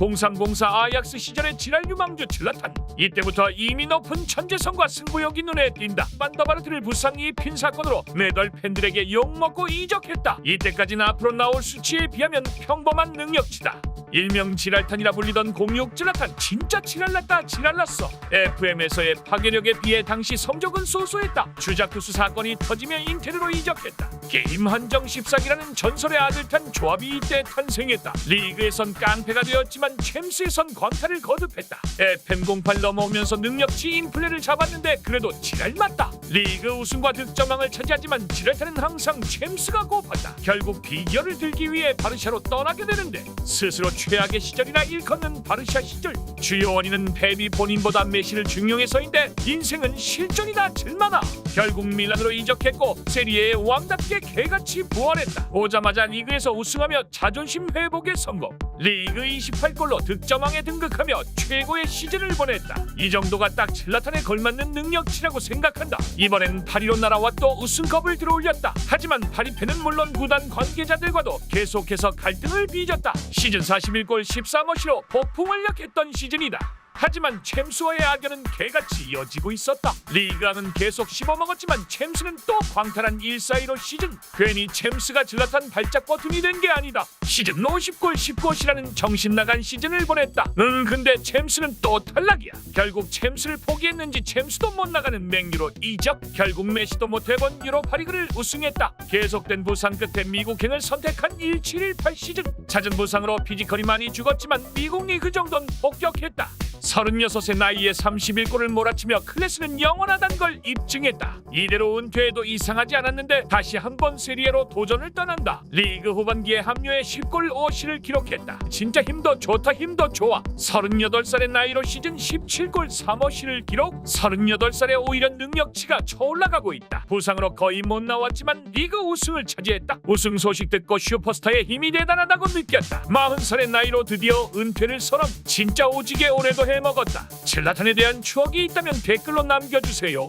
0304 아약스 시절의 지랄 유망주 질라탄. 이때부터 이미 높은 천재성과 승부욕이 눈에 띈다. 반더바르트를 부상이 입힌 사건으로 매달 팬들에게 욕먹고 이적했다. 이때까지는 앞으로 나올 수치에 비하면 평범한 능력치다. 일명 지랄탄이라 불리던 06 질라탄 진짜 지랄났다 지랄났어. FM에서의 파괴력에 비해 당시 성적은 소소했다. 주작 투수 사건이 터지며 인테르로 이적했다. 게임 한정 14기라는 전설의 아들 탄 조합이 이때 탄생했다. 리그에선 깡패가 되었지만 챔스에선 광탈을 거듭했다. FM08 넘어오면서 능력치 인플레를 잡았는데 그래도 지랄 맞다. 리그 우승과 득점왕을 차지하지만 지랄탄은 항상 챔스가 고팠다. 결국 비결을 들기 위해 바르샤로 떠나게 되는데 스스로 최악의 시절이나 일컫는 바르샤 시절. 주요 원인은 펩이 본인보다 메시를 중용해서인데 인생은 실전이다 질만아 결국 밀란으로 이적했고 세리에의 왕답게 개같이 부활했다. 오자마자 리그에서 우승하며 자존심 회복에 성공. 리그 28 골로 득점왕에 등극하며 최고의 시즌을 보냈다. 이 정도가 딱 질라탄에 걸맞는 능력치라고 생각한다. 이번엔 파리로 날아와 또 우승컵을 들어올렸다. 하지만 파리 팬은 물론 구단 관계자들과도 계속해서 갈등을 빚었다. 시즌 41골 13어시로 폭풍을 력했던 시즌이다 하지만 챔스와의 악연은 개같이 이어지고 있었다. 리그왕은 계속 씹어먹었지만 챔스는 또 광탈한 1-4-1로 시즌. 괜히 챔스가 질라탄 발작 버튼이 된 게 아니다. 시즌 50골 10골이라는 정신 나간 시즌을 보냈다. 응 근데 챔스는 또 탈락이야. 결국 챔스를 포기했는지 챔스도 못 나가는 맹유로 이적. 결국 메시도 못 해본 유로 파리그를 우승했다. 계속된 부상 끝에 미국행을 선택한 1718 시즌. 잦은 부상으로 피지컬이 많이 죽었지만 미국 리그 정도는 복격했다. 36의 나이에 31골을 몰아치며 클래스는 영원하단 걸 입증했다. 이대로 은퇴해도 이상하지 않았는데 다시 한번 세리에로 도전을 떠난다. 리그 후반기에 합류해 10골 5시를 기록했다. 진짜 힘도 좋다 힘도 좋아. 38살의 나이로 시즌 17골 3어시를 기록. 38살에 오히려 능력치가 쳐올라가고 있다. 부상으로 거의 못 나왔지만 리그 우승을 차지했다. 우승 소식 듣고 슈퍼스타의 힘이 대단하다고 느꼈다. 40살의 나이로 드디어 은퇴를 선언. 진짜 오지게 오래도 해 먹었다. 칠라탄에 대한 추억이 있다면 댓글로 남겨주세요.